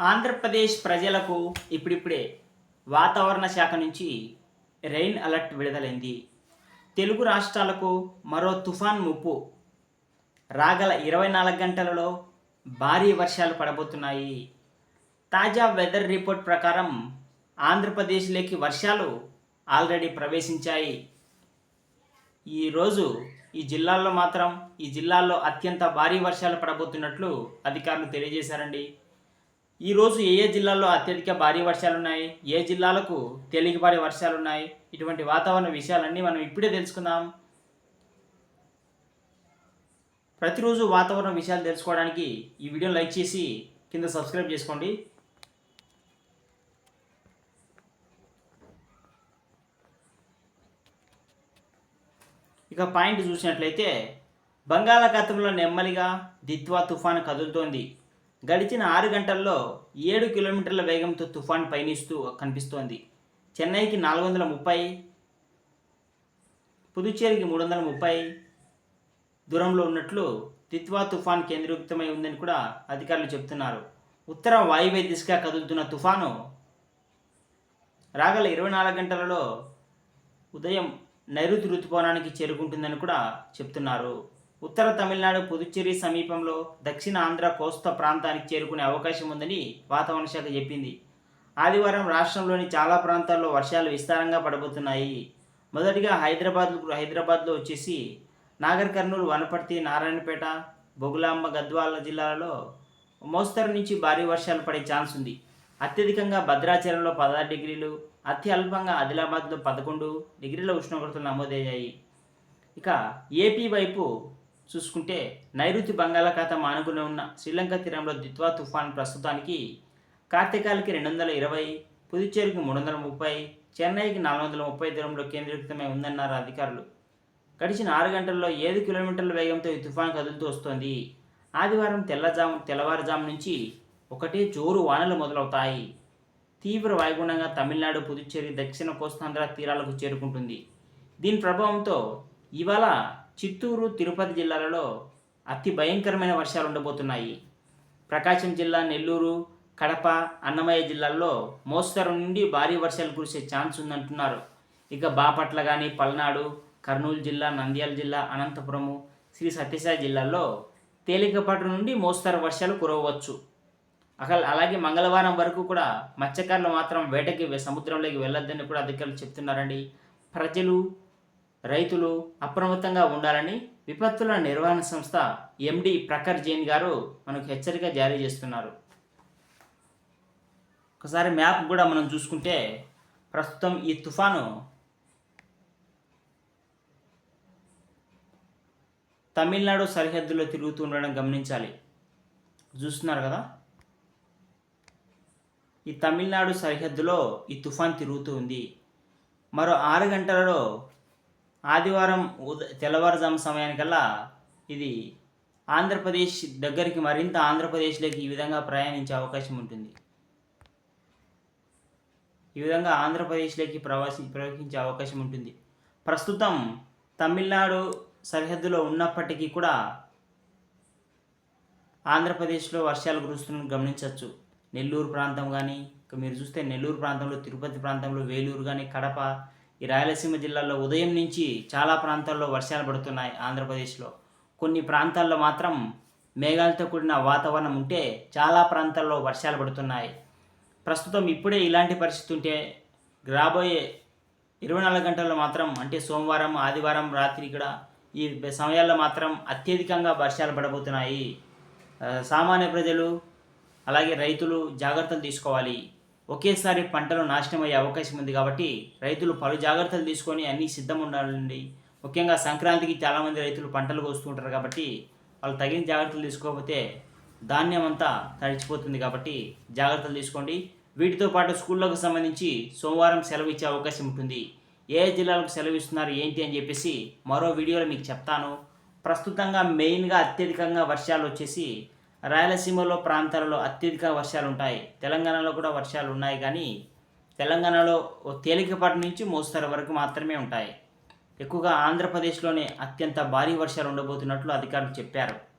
ఆంధ్రప్రదేశ్ ప్రజలకు ఇప్పుడిప్పుడే వాతావరణ శాఖ నుంచి రెయిన్ అలర్ట్ విడుదలైంది. తెలుగు రాష్ట్రాలకు మరో తుఫాన్ ముప్పు. రాగల ఇరవై నాలుగు గంటలలో భారీ వర్షాలు పడబోతున్నాయి. తాజా వెదర్ రిపోర్ట్ ప్రకారం ఆంధ్రప్రదేశ్లోకి వర్షాలు ఆల్రెడీ ప్రవేశించాయి. ఈరోజు ఈ జిల్లాల్లో మాత్రం ఈ జిల్లాల్లో అత్యంత భారీ వర్షాలు పడబోతున్నట్లు అధికారులు తెలియజేశారండి. ఈరోజు ఏ ఏ జిల్లాల్లో అత్యధిక భారీ వర్షాలు ఉన్నాయి ఏ జిల్లాలకు తేలికపాటి వర్షాలు ఉన్నాయి ఇటువంటి వాతావరణ విషయాలన్నీ మనం ఇప్పుడే తెలుసుకుందాం. ప్రతిరోజు వాతావరణ విషయాలు తెలుసుకోవడానికి ఈ వీడియో లైక్ చేసి కింద సబ్స్క్రైబ్ చేసుకోండి. ఇక పాయింట్ చూసినట్లయితే బంగాళాఖాతంలో నెమ్మదిగా దిత్వా తుఫాను కదులుతోంది. గడిచిన ఆరు గంటల్లో ఏడు కిలోమీటర్ల వేగంతో తుఫాన్ పయనిస్తూ కనిపిస్తోంది. చెన్నైకి నాలుగు వందల ముప్పై పుదుచ్చేరికి మూడు వందల ముప్పై దూరంలో ఉన్నట్లు తిత్వా తుఫాన్ కేంద్రీకృతమై ఉందని కూడా అధికారులు చెబుతున్నారు. ఉత్తర వాయువ్య దిశగా కదులుతున్న తుఫాను రాగల ఇరవై నాలుగు గంటలలో ఉదయం నైరుతి ఋతుపవనానికి చేరుకుంటుందని కూడా చెప్తున్నారు. ఉత్తర తమిళనాడు పుదుచ్చేరి సమీపంలో దక్షిణ ఆంధ్ర కోస్తా ప్రాంతానికి చేరుకునే అవకాశం ఉందని వాతావరణ శాఖ చెప్పింది. ఆదివారం రాష్ట్రంలోని చాలా ప్రాంతాల్లో వర్షాలు విస్తారంగా పడబోతున్నాయి. మొదటిగా హైదరాబాద్ హైదరాబాద్లో వచ్చేసి నాగర్ కర్నూలు వనపర్తి నారాయణపేట బొగులాంబ గద్వాల జిల్లాలలో మోస్తరు నుంచి భారీ వర్షాలు పడే ఛాన్స్ ఉంది. అత్యధికంగా భద్రాచలంలో పదహారు డిగ్రీలు అతి అల్పంగా ఆదిలాబాద్లో పదకొండు డిగ్రీల ఉష్ణోగ్రతలు నమోదయ్యాయి. ఇక ఏపీ వైపు చూసుకుంటే నైరుతి బంగాళాఖాతం ఆనుకుని ఉన్న శ్రీలంక తీరంలో దిత్వా తుఫాన్ ప్రస్తుతానికి కార్తీకాలకి రెండు వందల ఇరవై పుదుచ్చేరికి మూడు వందల ముప్పై చెన్నైకి నాలుగు వందల ముప్పై దూరంలో కేంద్రీకృతమై ఉందన్నారు అధికారులు. గడిచిన ఆరు గంటల్లో ఏడు కిలోమీటర్ల వేగంతో ఈ తుఫాన్ కదులుతూ వస్తోంది. ఆదివారం తెల్లజాము తెల్లవారుజాము నుంచి ఒకటే జోరు వానలు మొదలవుతాయి. తీవ్ర వాయుగుండంగా తమిళనాడు పుదుచ్చేరి దక్షిణ కోస్తాంధ్ర తీరాలకు చేరుకుంటుంది. దీని ప్రభావంతో ఇవాళ చిత్తూరు తిరుపతి జిల్లాలలో అతి భయంకరమైన వర్షాలు ఉండబోతున్నాయి. ప్రకాశం జిల్లా నెల్లూరు కడప అన్నమయ్య జిల్లాల్లో మోస్తరు నుండి భారీ వర్షాలు కురిసే ఛాన్స్ ఉందంటున్నారు. ఇక బాపట్ల కానీ పల్నాడు కర్నూలు జిల్లా నంద్యాల జిల్లా అనంతపురము శ్రీ సత్యసాయి జిల్లాల్లో తేలికపాటి నుండి మోస్తరు వర్షాలు కురవచ్చు అసలు అలాగే మంగళవారం వరకు కూడా మత్స్యకారులు మాత్రం వేటకి సముద్రంలోకి వెళ్ళొద్దని కూడా అధికారులు చెప్తున్నారండి. ప్రజలు రైతులు అప్రమత్తంగా ఉండాలని విపత్తుల నిర్వహణ సంస్థ ఎండి ప్రఖర్ జైన్ గారు మనకు హెచ్చరిక జారీ చేస్తున్నారు. ఒకసారి మ్యాప్ కూడా మనం చూసుకుంటే ప్రస్తుతం ఈ తుఫాను తమిళనాడు సరిహద్దులో తిరుగుతూ ఉండడం గమనించాలి. చూస్తున్నారు కదా? ఈ తమిళనాడు సరిహద్దులో ఈ తుఫాన్ తిరుగుతూ ఉంది. మరో ఆరు గంటలలో ఆదివారం ఉద తెల్లవారుజాము సమయానికల్లా ఇది ఆంధ్రప్రదేశ్ దగ్గరికి మరింత ఆంధ్రప్రదేశ్లోకి ఈ విధంగా ప్రయాణించే అవకాశం ఉంటుంది. ఈ విధంగా ఆంధ్రప్రదేశ్లోకి ప్రవాసి ప్రవహించే అవకాశం ఉంటుంది. ప్రస్తుతం తమిళనాడు సరిహద్దులో ఉన్నప్పటికీ కూడా ఆంధ్రప్రదేశ్లో వర్షాలు కురుస్తున్న గమనించవచ్చు. నెల్లూరు ప్రాంతం కానీ మీరు చూస్తే నెల్లూరు ప్రాంతంలో తిరుపతి ప్రాంతంలో వేలూరు కానీ కడప ఈ రాయలసీమ జిల్లాలో ఉదయం నుంచి చాలా ప్రాంతాల్లో వర్షాలు పడుతున్నాయి ఆంధ్రప్రదేశ్లో. కొన్ని ప్రాంతాల్లో మాత్రం మేఘాలతో కూడిన వాతావరణం ఉంటే చాలా ప్రాంతాల్లో వర్షాలు పడుతున్నాయి. ప్రస్తుతం ఇప్పుడే ఇలాంటి పరిస్థితి ఉంటే రాబోయే ఇరవై నాలుగు గంటల్లో మాత్రం అంటే సోమవారం ఆదివారం రాత్రి కూడా ఈ సమయాల్లో మాత్రం అత్యధికంగా వర్షాలు పడబోతున్నాయి. సామాన్య ప్రజలు అలాగే రైతులు జాగ్రత్తలు తీసుకోవాలి. ఒకేసారి పంటలు నాశనం అయ్యే అవకాశం ఉంది కాబట్టి రైతులు పలు జాగ్రత్తలు తీసుకొని అన్నీ సిద్ధం ఉండాలండి ముఖ్యంగా సంక్రాంతికి చాలామంది రైతులు పంటలు కోస్తుంటారు కాబట్టి వాళ్ళు తగిన జాగ్రత్తలు తీసుకోకపోతే ధాన్యం అంతా తడిచిపోతుంది కాబట్టి జాగ్రత్తలు తీసుకోండి. వీటితో పాటు స్కూళ్ళకు సంబంధించి సోమవారం సెలవు ఇచ్చే అవకాశం ఉంటుంది. ఏ జిల్లాలకు సెలవు ఇస్తున్నారు ఏంటి అని చెప్పేసి మరో వీడియోలో మీకు చెప్తాను. ప్రస్తుతంగా మెయిన్గా అత్యధికంగా వర్షాలు వచ్చేసి రాయలసీమలో ప్రాంతాలలో అత్యధిక వర్షాలు ఉంటాయి తెలంగాణలో కూడా వర్షాలు ఉన్నాయి కానీ తెలంగాణలో ఓ తేలికపాటి నుంచి మోస్తరు వరకు మాత్రమే ఉంటాయి. ఎక్కువగా ఆంధ్రప్రదేశ్లోనే అత్యంత భారీ వర్షాలు ఉండబోతున్నట్లు అధికారులు చెప్పారు.